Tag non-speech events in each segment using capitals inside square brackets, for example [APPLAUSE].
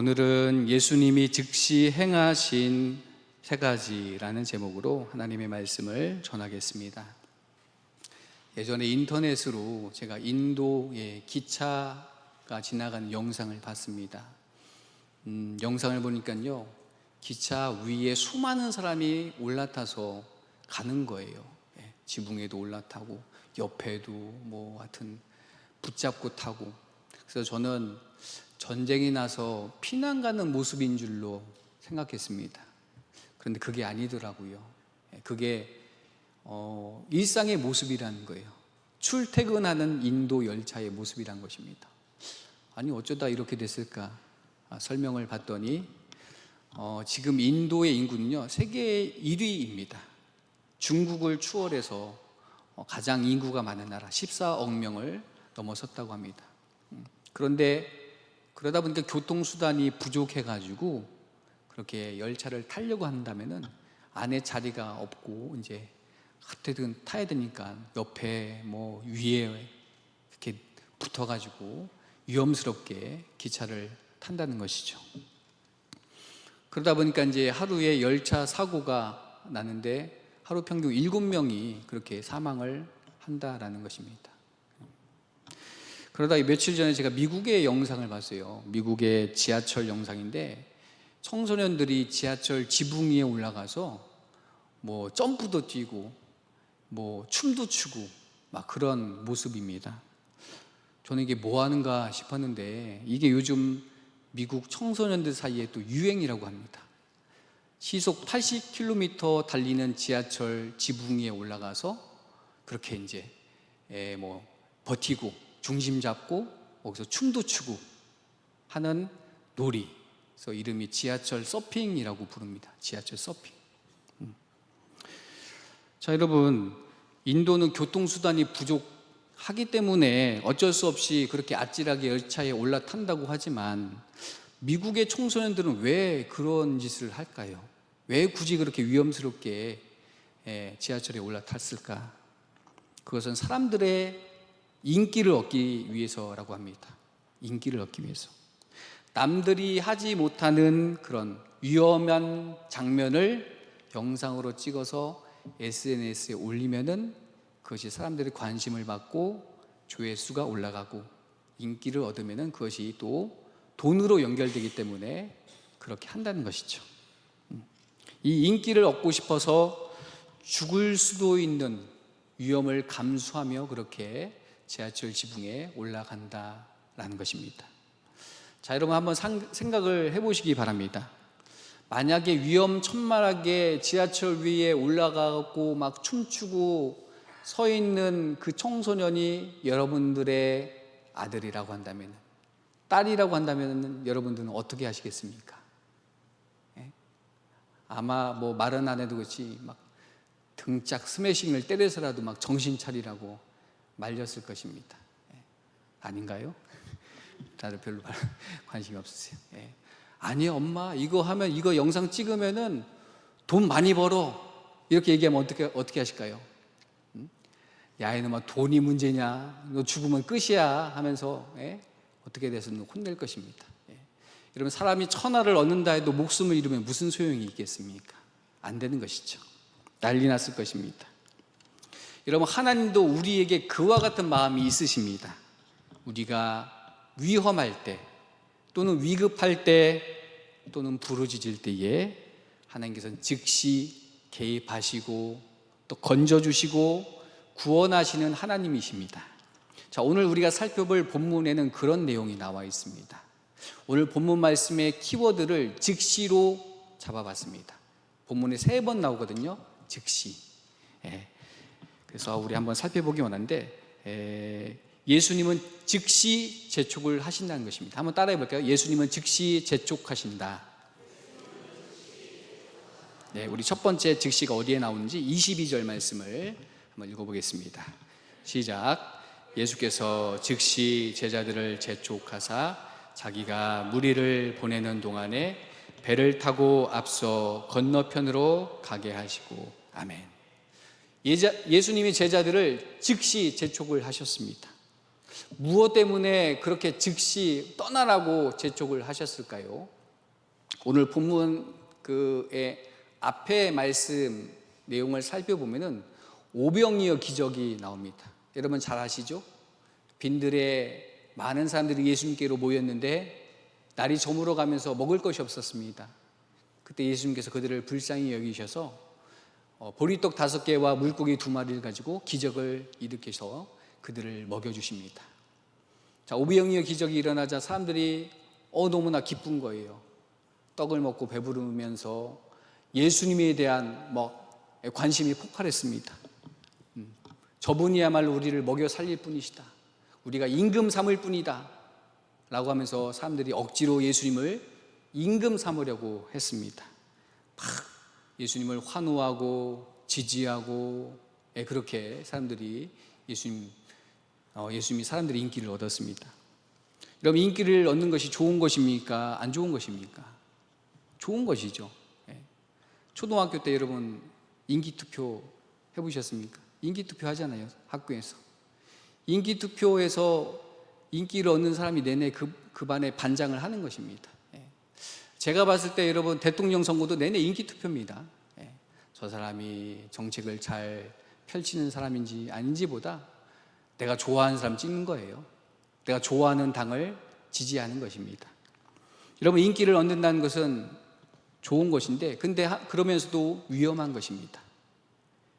오늘은 예수님이 즉시 행하신 세 가지라는 제목으로 하나님의 말씀을 전하겠습니다. 예전에 인터넷으로 제가 인도의 기차가 지나가는 영상을 봤습니다. 음, 영상을 보니까요, 기차 위에 수많은 사람이 올라타서 가는 거예요. 예, 지붕에도 올라타고 옆에도 뭐 하여튼 붙잡고 타고. 그래서 저는 전쟁이 나서 피난 가는 모습인 줄로 생각했습니다. 그런데 그게 아니더라고요. 예, 그게 어, 일상의 모습이라는 거예요. 출퇴근하는 인도 열차의 모습이란 것입니다. 아니 어쩌다 이렇게 됐을까 아, 설명을 봤더니 어, 지금 인도의 인구는요 세계 1위입니다. 중국을 추월해서 어, 가장 인구가 많은 나라 14억 명을 넘어섰다고 합니다. 음, 그런데 그러다 보니까 교통수단이 부족해가지고 그렇게 열차를 타려고 한다면은 안에 자리가 없고 이제 어떻게든 타야 되니까 옆에 뭐 위에 이렇게 붙어가지고 위험스럽게 기차를 탄다는 것이죠. 그러다 보니까 이제 하루에 열차 사고가 나는데 하루 평균 7명이 그렇게 사망을 한다라는 것입니다. 그러다 며칠 전에 제가 미국의 영상을 봤어요. 미국의 지하철 영상인데 청소년들이 지하철 지붕 위에 올라가서 뭐 점프도 뛰고 뭐 춤도 추고 막 그런 모습입니다. 저는 이게 뭐 하는가 싶었는데 이게 요즘 미국 청소년들 사이에 또 유행이라고 합니다. 시속 80km 달리는 지하철 지붕 위에 올라가서 그렇게 이제 에, 뭐 버티고 중심 잡고 거기서 춤도 추고 하는 놀이. 그래서 이름이 지하철 서핑이라고 부릅니다. 지하철 서핑. 음. 자, 여러분, 인도는 교통수단이 부족하기 때문에 어쩔 수 없이 그렇게 아찔하게 열차에 올라탄다고 하지만 미국의 청소년들은 왜 그런 짓을 할까요? 왜 굳이 그렇게 위험스럽게 예, 지하철에 올라탔을까? 그것은 사람들의 인기를 얻기 위해서라고 합니다. 인기를 얻기 위해서. 남들이 하지 못하는 그런 위험한 장면을 영상으로 찍어서 SNS에 올리면은 그것이 사람들의 관심을 받고 조회수가 올라가고 인기를 얻으면은 그것이 또 돈으로 연결되기 때문에 그렇게 한다는 것이죠. 음. 이 인기를 얻고 싶어서 죽을 수도 있는 위험을 감수하며 그렇게 지하철 지붕에 올라간다라는 것입니다. 자, 여러분 한번 상, 생각을 해보시기 바랍니다. 만약에 위험천만하게 지하철 위에 올라가고 막 춤추고 서 있는 그 청소년이 여러분들의 아들이라고 한다면, 딸이라고 한다면 여러분들은 어떻게 하시겠습니까? 예? 아마 뭐 말은 안 해도 그렇지 막 등짝 스매싱을 때려서라도 막 정신 차리라고 말렸을 것입니다. 예. 아닌가요? [LAUGHS] 다들 별로 관심이 없으세요. 예. 아니 엄마 이거 하면 이거 영상 찍으면은 돈 많이 벌어 이렇게 얘기하면 어떻게 어떻게 하실까요? 음? 야 이놈아 돈이 문제냐? 너 죽으면 끝이야 하면서 예? 어떻게 돼서는 혼낼 것입니다. 예. 여러분 사람이 천하를 얻는다 해도 목숨을 잃으면 무슨 소용이 있겠습니까? 안 되는 것이죠. 난리 났을 것입니다. 여러분 하나님도 우리에게 그와 같은 마음이 있으십니다. 우리가 위험할 때 또는 위급할 때 또는 부르짖을 때에 하나님께서는 즉시 개입하시고 또 건져 주시고 구원하시는 하나님이십니다. 자, 오늘 우리가 살펴볼 본문에는 그런 내용이 나와 있습니다. 오늘 본문 말씀의 키워드를 즉시로 잡아봤습니다. 본문에 세 번 나오거든요. 즉시. 예. 그래서 우리 한번 살펴보기 원하는데, 예. 예수님은 즉시 재촉을 하신다는 것입니다. 한번 따라해 볼까요? 예수님은 즉시 재촉하신다. 네, 우리 첫 번째 즉시가 어디에 나오는지 22절 말씀을 한번 읽어보겠습니다. 시작. 예수께서 즉시 제자들을 재촉하사 자기가 무리를 보내는 동안에 배를 타고 앞서 건너편으로 가게 하시고 아멘. 예수님이 제자들을 즉시 재촉을 하셨습니다. 무엇 때문에 그렇게 즉시 떠나라고 재촉을 하셨을까요? 오늘 본문 그의 앞에 말씀 내용을 살펴보면은 오병이어 기적이 나옵니다. 여러분 잘 아시죠? 빈들에 많은 사람들이 예수님께로 모였는데 날이 저물어 가면서 먹을 것이 없었습니다. 그때 예수님께서 그들을 불쌍히 여기셔서 어, 보리떡 다섯 개와 물고기 두 마리를 가지고 기적을 일으켜서 그들을 먹여주십니다. 자, 오병이어 기적이 일어나자 사람들이 어 너무나 기쁜 거예요. 떡을 먹고 배부르면서 예수님에 대한 뭐 관심이 폭발했습니다. 음, 저분이야말로 우리를 먹여 살릴 뿐이시다. 우리가 임금 삼을 뿐이다. 라고 하면서 사람들이 억지로 예수님을 임금 삼으려고 했습니다. 막 예수님을 환호하고 지지하고 예, 그렇게 사람들이 예수님 어, 예수님이 사람들의 인기를 얻었습니다. 여러분 인기를 얻는 것이 좋은 것입니까? 안 좋은 것입니까? 좋은 것이죠. 예. 초등학교 때 여러분 인기 투표 해보셨습니까? 인기 투표 하잖아요 학교에서. 인기 투표에서 인기를 얻는 사람이 내내 그, 그 반에 반장을 하는 것입니다. 예. 제가 봤을 때 여러분 대통령 선거도 내내 인기 투표입니다. 예. 저 사람이 정책을 잘 펼치는 사람인지 아닌지보다 내가 좋아하는 사람 찍는 거예요. 내가 좋아하는 당을 지지하는 것입니다. 여러분 인기를 얻는다는 것은 좋은 것인데 근데 그러면서도 위험한 것입니다.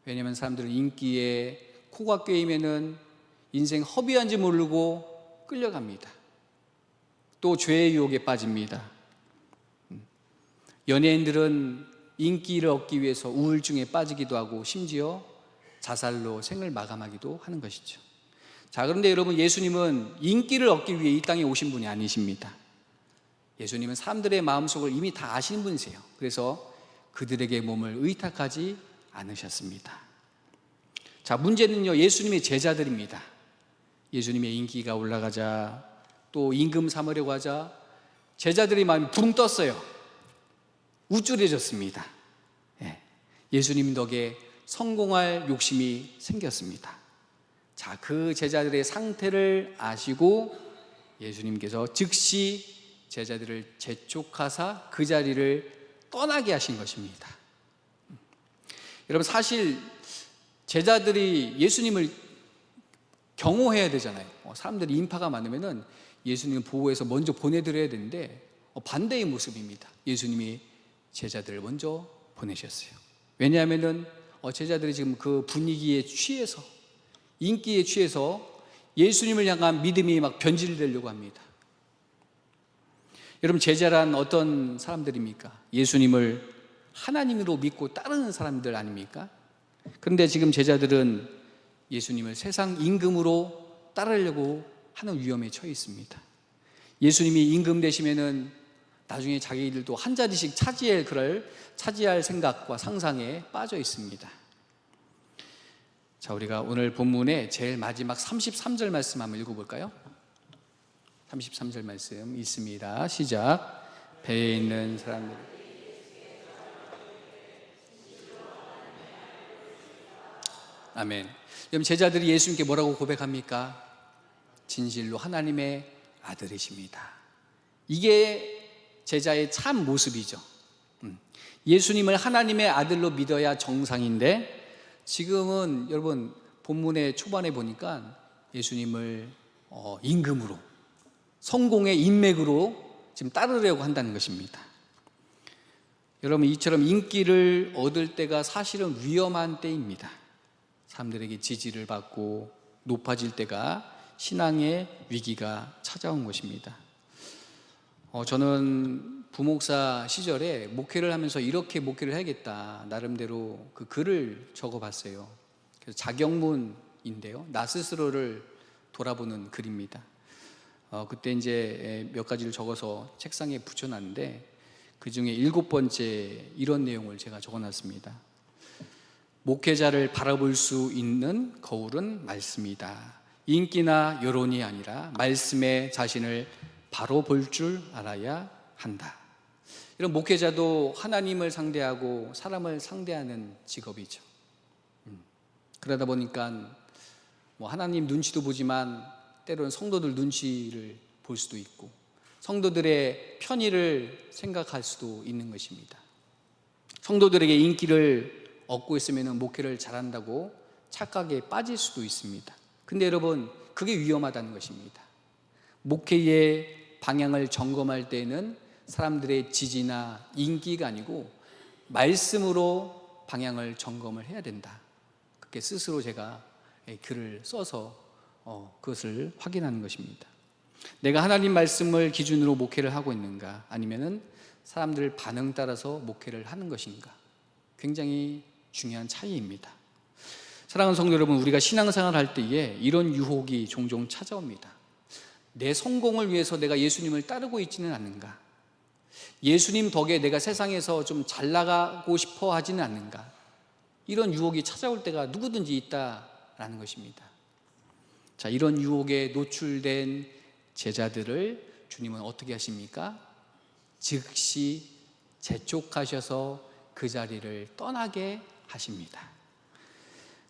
왜냐하면 사람들은 인기에 코가 꿰이면은 인생 허비한지 모르고 끌려갑니다. 또 죄의 유혹에 빠집니다. 음. 연예인들은 인기를 얻기 위해서 우울증에 빠지기도 하고 심지어 자살로 생을 마감하기도 하는 것이죠. 자, 그런데 여러분 예수님은 인기를 얻기 위해 이 땅에 오신 분이 아니십니다. 예수님은 사람들의 마음속을 이미 다 아시는 분이세요. 그래서 그들에게 몸을 의탁하지 않으셨습니다. 자, 문제는요, 예수님의 제자들입니다. 예수님의 인기가 올라가자 또 임금 삼으려고 하자 제자들이 마음이 붕 떴어요. 우쭐해졌습니다. 예. 예수님 덕에 성공할 욕심이 생겼습니다. 자, 그 제자들의 상태를 아시고 예수님께서 즉시 제자들을 재촉하사 그 자리를 떠나게 하신 것입니다. 여러분, 사실 제자들이 예수님을 경호해야 되잖아요. 어, 사람들이 인파가 많으면은 예수님을 보호해서 먼저 보내드려야 되는데 어, 반대의 모습입니다. 예수님이 제자들을 먼저 보내셨어요. 왜냐하면은 어, 제자들이 지금 그 분위기에 취해서 인기에 취해서 예수님을 향한 믿음이 막 변질되려고 합니다. 여러분 제자란 어떤 사람들입니까? 예수님을 하나님으로 믿고 따르는 사람들 아닙니까? 그런데 지금 제자들은 예수님을 세상 임금으로 따르려고 하는 위험에 처해 있습니다. 예수님이 임금 되시면은 나중에 자기들도 한 자리씩 차지할 그럴 차지할 생각과 상상에 빠져 있습니다. 자, 우리가 오늘 본문의 제일 마지막 33절 말씀 한번 읽어 볼까요? 33절 말씀 있습니다. 시작. 배에 있는 사람들. 아멘. 그럼 제자들이 예수님께 뭐라고 고백합니까? 진실로 하나님의 아들이십니다. 이게 제자의 참 모습이죠. 음. 예수님을 하나님의 아들로 믿어야 정상인데 지금은 여러분 본문의 초반에 보니까 예수님을 어, 임금으로 성공의 인맥으로 지금 따르려고 한다는 것입니다. 여러분 이처럼 인기를 얻을 때가 사실은 위험한 때입니다. 사람들에게 지지를 받고 높아질 때가 신앙의 위기가 찾아온 것입니다. 어, 저는 부목사 시절에 목회를 하면서 이렇게 목회를 해야겠다 나름대로 그 글을 적어봤어요. 그래서 자경문인데요, 나 스스로를 돌아보는 글입니다. 어, 그때 이제 몇 가지를 적어서 책상에 붙여놨는데 그 중에 일곱 번째 이런 내용을 제가 적어놨습니다. 목회자를 바라볼 수 있는 거울은 말씀이다. 인기나 여론이 아니라 말씀에 자신을 바로 볼 줄 알아야 한다. 이런 목회자도 하나님을 상대하고 사람을 상대하는 직업이죠. 음. 그러다 보니까 뭐 하나님 눈치도 보지만 때로는 성도들 눈치를 볼 수도 있고 성도들의 편의를 생각할 수도 있는 것입니다. 성도들에게 인기를 얻고 있으면 목회를 잘한다고 착각에 빠질 수도 있습니다. 근데 여러분, 그게 위험하다는 것입니다. 목회의 방향을 점검할 때는 사람들의 지지나 인기가 아니고 말씀으로 방향을 점검을 해야 된다. 그렇게 스스로 제가 글을 써서 어, 그것을 확인하는 것입니다. 내가 하나님 말씀을 기준으로 목회를 하고 있는가 아니면은 사람들 반응 따라서 목회를 하는 것인가 굉장히 중요한 차이입니다. 사랑하는 성도 여러분, 우리가 신앙생활 할 때에 이런 유혹이 종종 찾아옵니다. 내 성공을 위해서 내가 예수님을 따르고 있지는 않는가? 예수님 덕에 내가 세상에서 좀 잘 나가고 싶어 하지는 않는가? 이런 유혹이 찾아올 때가 누구든지 있다라는 것입니다. 자, 이런 유혹에 노출된 제자들을 주님은 어떻게 하십니까? 즉시 재촉하셔서 그 자리를 떠나게 하십니다.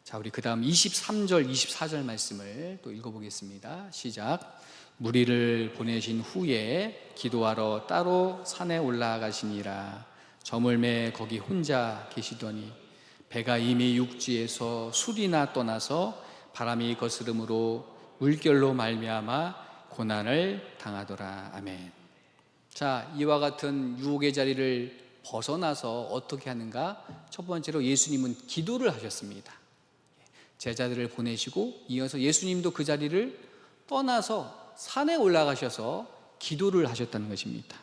자, 우리 그 다음 23절, 24절 말씀을 또 읽어보겠습니다. 시작. 무리를 보내신 후에 기도하러 따로 산에 올라가시니라. 저물매 거기 혼자 계시더니 배가 이미 육지에서 술이나 떠나서 바람이 거스름으로 물결로 말미암아 고난을 당하더라. 아멘. 자, 이와 같은 유혹의 자리를 벗어나서 어떻게 하는가? 첫 번째로 예수님은 기도를 하셨습니다. 제자들을 보내시고 이어서 예수님도 그 자리를 떠나서 산에 올라가셔서 기도를 하셨다는 것입니다.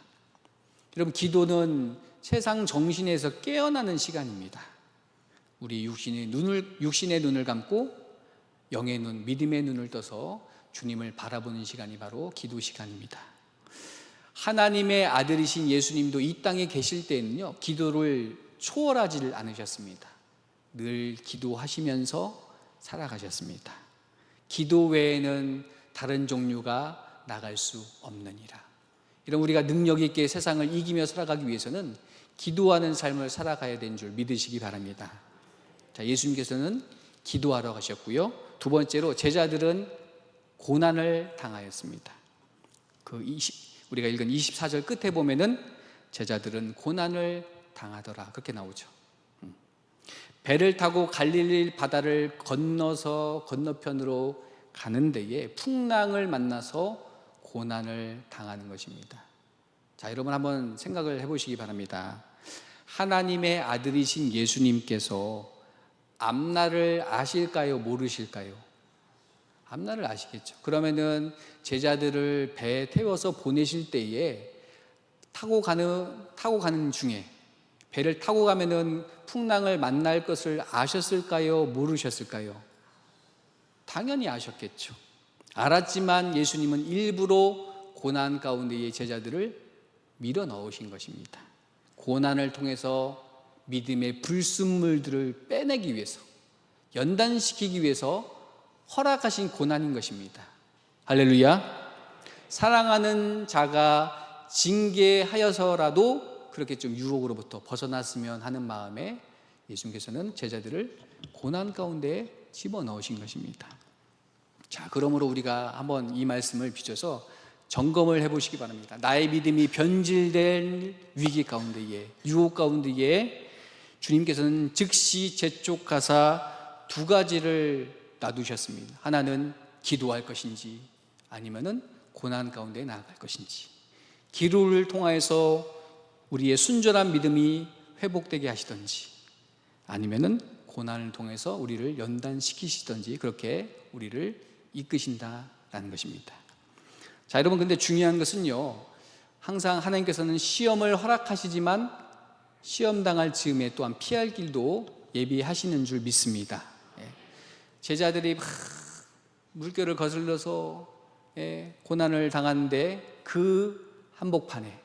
여러분, 기도는 세상 정신에서 깨어나는 시간입니다. 우리 육신의 눈을, 육신의 눈을 감고 영의 눈, 믿음의 눈을 떠서 주님을 바라보는 시간이 바로 기도 시간입니다. 하나님의 아들이신 예수님도 이 땅에 계실 때에는요, 기도를 초월하지를 않으셨습니다. 늘 기도하시면서 살아가셨습니다. 기도 외에는 다른 종류가 나갈 수 없느니라. 이런 우리가 능력 있게 세상을 이기며 살아가기 위해서는 기도하는 삶을 살아가야 되는 줄 믿으시기 바랍니다. 자, 예수님께서는 기도하러 가셨고요. 두 번째로 제자들은 고난을 당하였습니다. 그 20, 우리가 읽은 24절 끝에 보면은 제자들은 고난을 당하더라. 그렇게 나오죠. 음. 배를 타고 갈릴리 바다를 건너서 건너편으로 가는 데에 풍랑을 만나서 고난을 당하는 것입니다. 자, 여러분 한번 생각을 해보시기 바랍니다. 하나님의 아들이신 예수님께서 앞날을 아실까요? 모르실까요? 앞날을 아시겠죠. 그러면은 제자들을 배에 태워서 보내실 때에 타고 가는 타고 가는 중에 배를 타고 가면은 풍랑을 만날 것을 아셨을까요? 모르셨을까요? 당연히 아셨겠죠. 알았지만 예수님은 일부러 고난 가운데의 제자들을 밀어 넣으신 것입니다. 고난을 통해서 믿음의 불순물들을 빼내기 위해서 연단시키기 위해서 허락하신 고난인 것입니다. 할렐루야. 사랑하는 자가 징계하여서라도 그렇게 좀 유혹으로부터 벗어났으면 하는 마음에 예수님께서는 제자들을 고난 가운데 집어 넣으신 것입니다. 자, 그러므로 우리가 한번 이 말씀을 비춰서 점검을 해보시기 바랍니다. 나의 믿음이 변질된 위기 가운데에, 유혹 가운데에 주님께서는 즉시 재촉하사 두 가지를 놔두셨습니다. 하나는 기도할 것인지 아니면은 고난 가운데 나아갈 것인지. 기도를 통하여서 우리의 순전한 믿음이 회복되게 하시던지 아니면은 고난을 통해서 우리를 연단시키시던지 그렇게 우리를 이끄신다라는 것입니다. 자, 여러분 근데 중요한 것은요. 항상 하나님께서는 시험을 허락하시지만 시험 당할 즈음에 또한 피할 길도 예비하시는 줄 믿습니다. 예. 제자들이 막 물결을 거슬러서 예, 고난을 당하는데 그 한복판에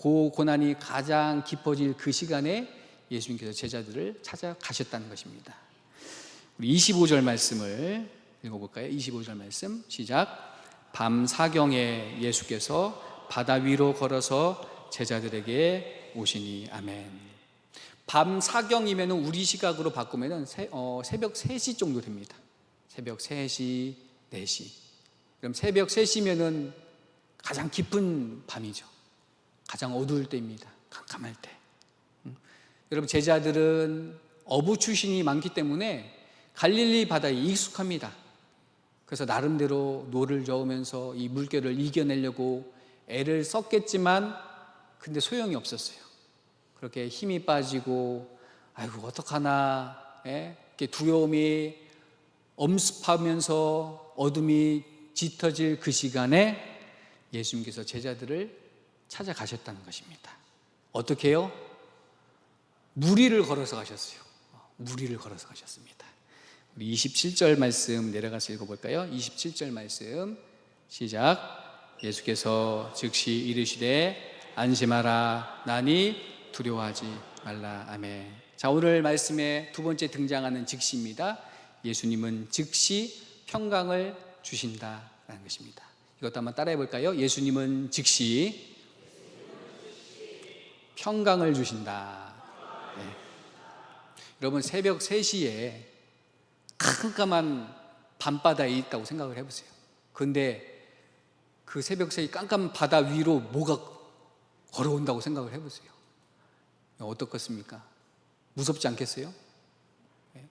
그 고난이 가장 깊어질 그 시간에 예수님께서 제자들을 찾아가셨다는 것입니다. 우리 25절 말씀을 읽어볼까요? 25절 말씀 시작. 밤 사경에 예수께서 바다 위로 걸어서 제자들에게 오시니 아멘. 밤 사경이면 우리 시각으로 바꾸면 새, 어, 새벽 3시 정도 됩니다. 새벽 3시, 4시. 그럼 새벽 3시면은 가장 깊은 밤이죠. 가장 어두울 때입니다. 깜깜할 때. 음. 여러분 제자들은 어부 출신이 많기 때문에 갈릴리 바다에 익숙합니다. 그래서 나름대로 노를 저으면서 이 물결을 이겨내려고 애를 썼겠지만 근데 소용이 없었어요. 그렇게 힘이 빠지고 아이고 어떡하나 예? 이렇게 두려움이 엄습하면서 어둠이 짙어질 그 시간에 예수님께서 제자들을 찾아가셨다는 것입니다. 어떻게 해요? 무리를 걸어서 가셨어요. 무리를 걸어서 가셨습니다. 우리 27절 말씀 내려가서 읽어볼까요? 27절 말씀 시작. 예수께서 즉시 이르시되 안심하라 나니 두려워하지 말라 아멘. 자 오늘 말씀의 두 번째 등장하는 즉시입니다. 예수님은 즉시 평강을 주신다라는 것입니다. 이것도 한번 따라해 볼까요? 예수님은 즉시 평강을 주신다. 네. 여러분 새벽 3시에 깜깜한 밤바다에 있다고 생각을 해보세요. 근데 그 새벽 3시 깜깜한 바다 위로 뭐가 걸어온다고 생각을 해보세요. 어떻겠습니까? 무섭지 않겠어요? 예?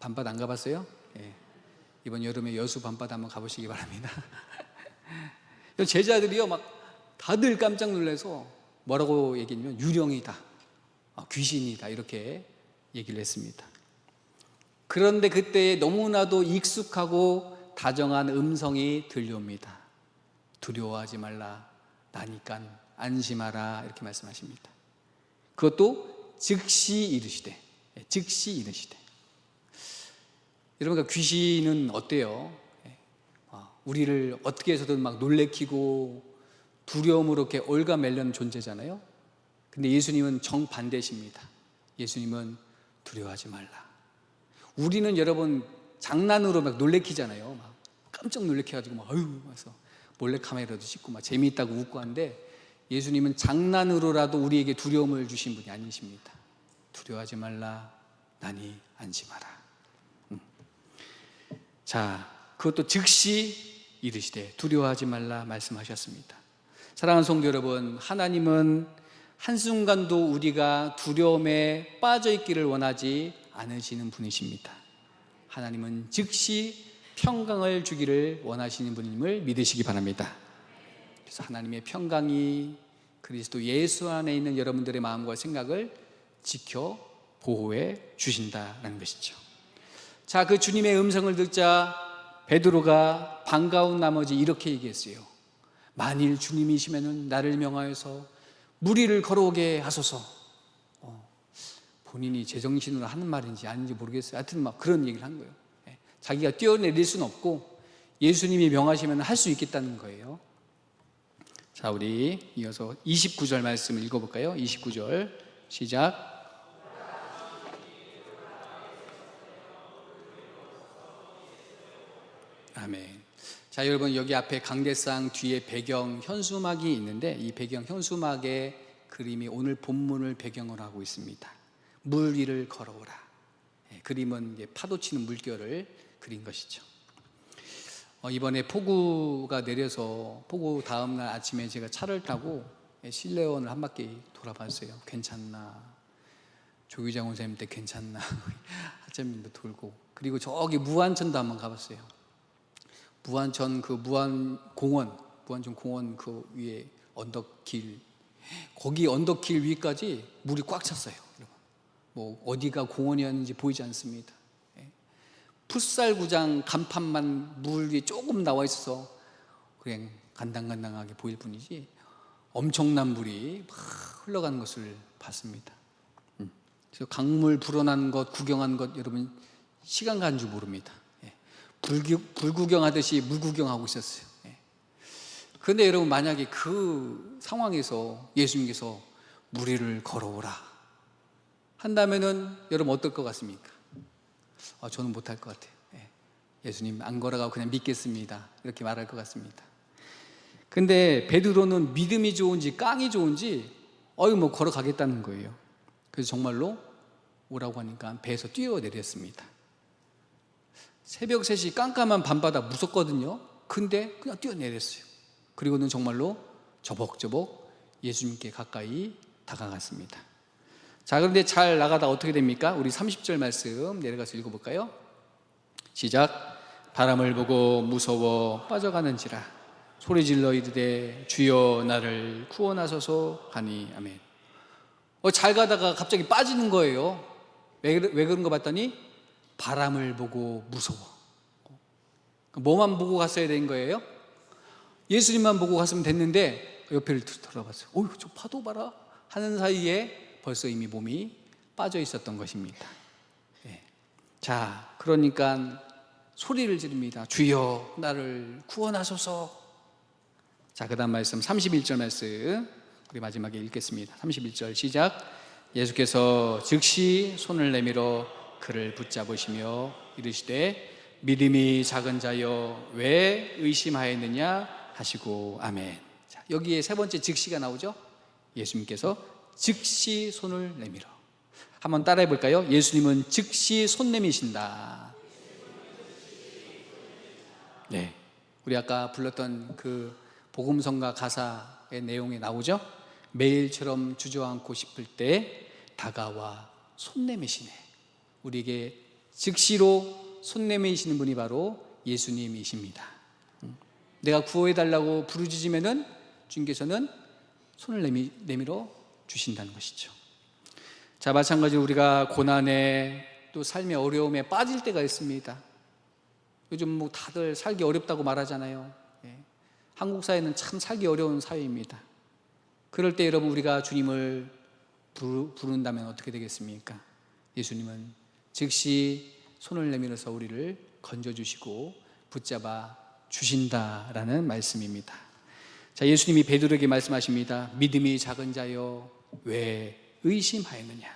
밤바다 안 가봤어요? 예. 이번 여름에 여수 밤바다 한번 가보시기 바랍니다. [LAUGHS] 제자들이요, 막 다들 깜짝 놀라서 뭐라고 얘기했냐면 유령이다, 아, 귀신이다 이렇게 얘기를 했습니다. 그런데 그때 너무나도 익숙하고 다정한 음성이 들려옵니다. 두려워하지 말라, 나니까 안심하라 이렇게 말씀하십니다. 그것도 즉시 이르시되, 예, 즉시 이르시되. 여러분, 그 귀신은 어때요? 예, 아, 우리를 어떻게 해서든 막 놀래키고 두려움으로 이렇게 올가매려는 존재잖아요. 근데 예수님은 정반대십니다. 예수님은 두려워하지 말라. 우리는 여러분 장난으로 막 놀래키잖아요. 막 깜짝 놀래켜가지고 막 아유 해서 몰래 카메라도 찍고 막 재미있다고 웃고 하는데 예수님은 장난으로라도 우리에게 두려움을 주신 분이 아니십니다. 두려워하지 말라, 나니 안심하라. 음. 자, 그것도 즉시 이르시되 두려워하지 말라 말씀하셨습니다. 사랑하는 성도 여러분, 하나님은 한순간도 우리가 두려움에 빠져 있기를 원하지 않으시는 분이십니다. 하나님은 즉시 평강을 주기를 원하시는 분임을 믿으시기 바랍니다. 그래서 하나님의 평강이 그리스도 예수 안에 있는 여러분들의 마음과 생각을 지켜 보호해 주신다라는 것이죠. 자, 그 주님의 음성을 듣자 베드로가 반가운 나머지 이렇게 얘기했어요. 만일 주님이시면은 나를 명하여서 무리를 걸어오게 하소서. 어, 본인이 제정신으로 하는 말인지 아닌지 모르겠어요. 하여튼 막 그런 얘기를 한 거예요. 예, 자기가 뛰어내릴 수는 없고 예수님이 명하시면 할 수 있겠다는 거예요. 자, 우리 이어서 29절 말씀 읽어볼까요? 29절 시작. 아멘. 자, 여러분 여기 앞에 강대상 뒤에 배경 현수막이 있는데 이 배경 현수막의 그림이 오늘 본문을 배경으로 하고 있습니다. 물 위를 걸어오라. 예, 그림은 파도 치는 물결을 그린 것이죠. 어, 이번에 폭우가 내려서 폭우 다음 날 아침에 제가 차를 타고 예, 실내원을 한 바퀴 돌아봤어요. 괜찮나? 조기장 원사님 때 괜찮나? [LAUGHS] 하재민도 돌고 그리고 저기 무안천도 한번 가봤어요. 무안천 그 무안 공원, 무안천 공원 그 위에 언덕길 거기 언덕길 위까지 물이 꽉 찼어요. 뭐 어디가 공원이었는지 보이지 않습니다. 예. 풋살구장 간판만 물 위에 조금 나와 있어서 그냥 간당간당하게 보일 뿐이지 엄청난 물이 막 흘러가는 것을 봤습니다. 음. 그래서 강물 불어난 것, 구경한 것 여러분 시간 간 줄 모릅니다. 불구, 불구경하듯이 물 구경하고 있었어요. 예. 그런데 여러분 만약에 그 상황에서 예수님께서 무리를 걸어오라 한다면은 여러분 어떨 것 같습니까? 아, 저는 못할 것 같아요. 예. 예수님 안 걸어가고 그냥 믿겠습니다. 이렇게 말할 것 같습니다. 근데 베드로는 믿음이 좋은지 깡이 좋은지 어이 뭐 걸어가겠다는 거예요. 그래서 정말로 오라고 하니까 배에서 뛰어내렸습니다. 새벽 3시 깜깜한 밤바다 무섭거든요. 근데 그냥 뛰어내렸어요. 그리고는 정말로 저벅저벅 예수님께 가까이 다가갔습니다. 자, 그런데 잘 나가다 어떻게 됩니까? 우리 30절 말씀 내려가서 읽어볼까요? 시작. 바람을 보고 무서워 빠져가는지라 소리 질러 이르되 주여 나를 구원하소서 하니 아멘. 어, 잘 가다가 갑자기 빠지는 거예요. 왜, 왜 그런 거 봤더니 바람을 보고 무서워. 뭐만 보고 갔어야 된 거예요? 예수님만 보고 갔으면 됐는데 옆에를 돌아봤어요. 어휴, 저 파도 봐라. 하는 사이에 벌써 이미 몸이 빠져 있었던 것입니다. 예. 자, 그러니까 소리를 지릅니다. 주여, 나를 구원하소서. 자, 그 다음 말씀, 31절 말씀. 우리 마지막에 읽겠습니다. 31절 시작. 예수께서 즉시 손을 내밀어 그를 붙잡으시며 이르시되 믿음이 작은 자여 왜 의심하였느냐 하시고 아멘. 자, 여기에 세 번째 즉시가 나오죠? 예수님께서 즉시 손을 내밀어. 한번 따라해 볼까요? 예수님은 즉시 손 내미신다. 네. 우리 아까 불렀던 그 복음성가 가사의 내용에 나오죠? 매일처럼 주저앉고 싶을 때 다가와 손 내미시네. 우리에게 즉시로 손 내미시는 분이 바로 예수님이십니다. 음. 내가 구호해 달라고 부르짖으면은 주님께서는 손을 내밀어 주신다는 것이죠. 자, 마찬가지로 우리가 고난에 또 삶의 어려움에 빠질 때가 있습니다. 요즘 뭐 다들 살기 어렵다고 말하잖아요. 예. 한국 사회는 참 살기 어려운 사회입니다. 그럴 때 여러분 우리가 주님을 부른다면 어떻게 되겠습니까? 예수님은 즉시 손을 내밀어서 우리를 건져주시고 붙잡아 주신다라는 말씀입니다. 자, 예수님이 베드로에게 말씀하십니다. 믿음이 작은 자여 왜 의심하였느냐?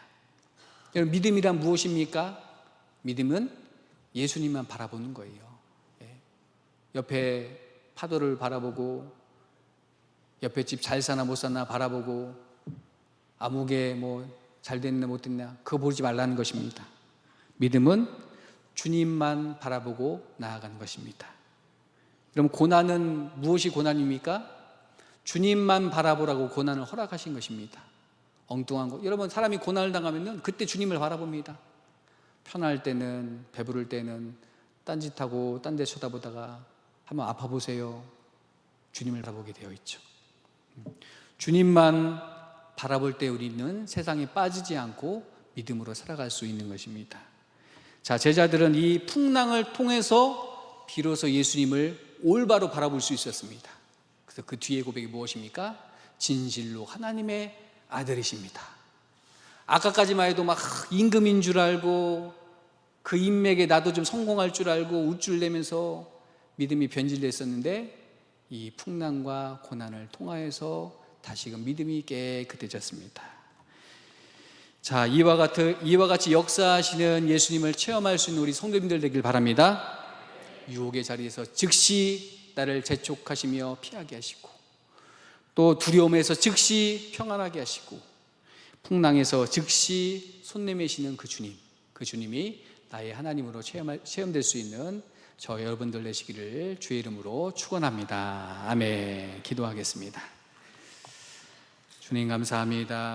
여러분 믿음이란 무엇입니까? 믿음은 예수님만 바라보는 거예요. 예. 옆에 파도를 바라보고 옆에 집 잘 사나 못 사나 바라보고 아무개 뭐 잘 됐나 못 됐나 그거 보지 말라는 것입니다. 믿음은 주님만 바라보고 나아가는 것입니다. 그럼 고난은 무엇이 고난입니까? 주님만 바라보라고 고난을 허락하신 것입니다. 엉뚱한 거. 여러분 사람이 고난을 당하면은 그때 주님을 바라봅니다. 편할 때는 배부를 때는 딴짓하고 딴 데 쳐다보다가 한번 아파 보세요. 주님을 바라보게 되어 있죠. 주님만 바라볼 때 우리는 세상에 빠지지 않고 믿음으로 살아갈 수 있는 것입니다. 자, 제자들은 이 풍랑을 통해서 비로소 예수님을 올바로 바라볼 수 있었습니다. 그래서 그 뒤에 고백이 무엇입니까? 진실로 하나님의 아들이십니다. 아까까지만 해도 막 임금인 줄 알고 그 인맥에 나도 좀 성공할 줄 알고 웃줄 내면서 믿음이 변질됐었는데 이 풍랑과 고난을 통하여서 다시금 믿음이 깨끗해졌습니다. 자, 이와 같은 이와 같이 역사하시는 예수님을 체험할 수 있는 우리 성도님들 되길 바랍니다. 유혹의 자리에서 즉시 나를 재촉하시며 피하게 하시고 또 두려움에서 즉시 평안하게 하시고 풍랑에서 즉시 손 내미시는 그 주님, 그 주님이 나의 하나님으로 체험할, 체험될 수 있는 저 여러분들 되시기를 주의 이름으로 축원합니다. 아멘. 기도하겠습니다. 주님 감사합니다.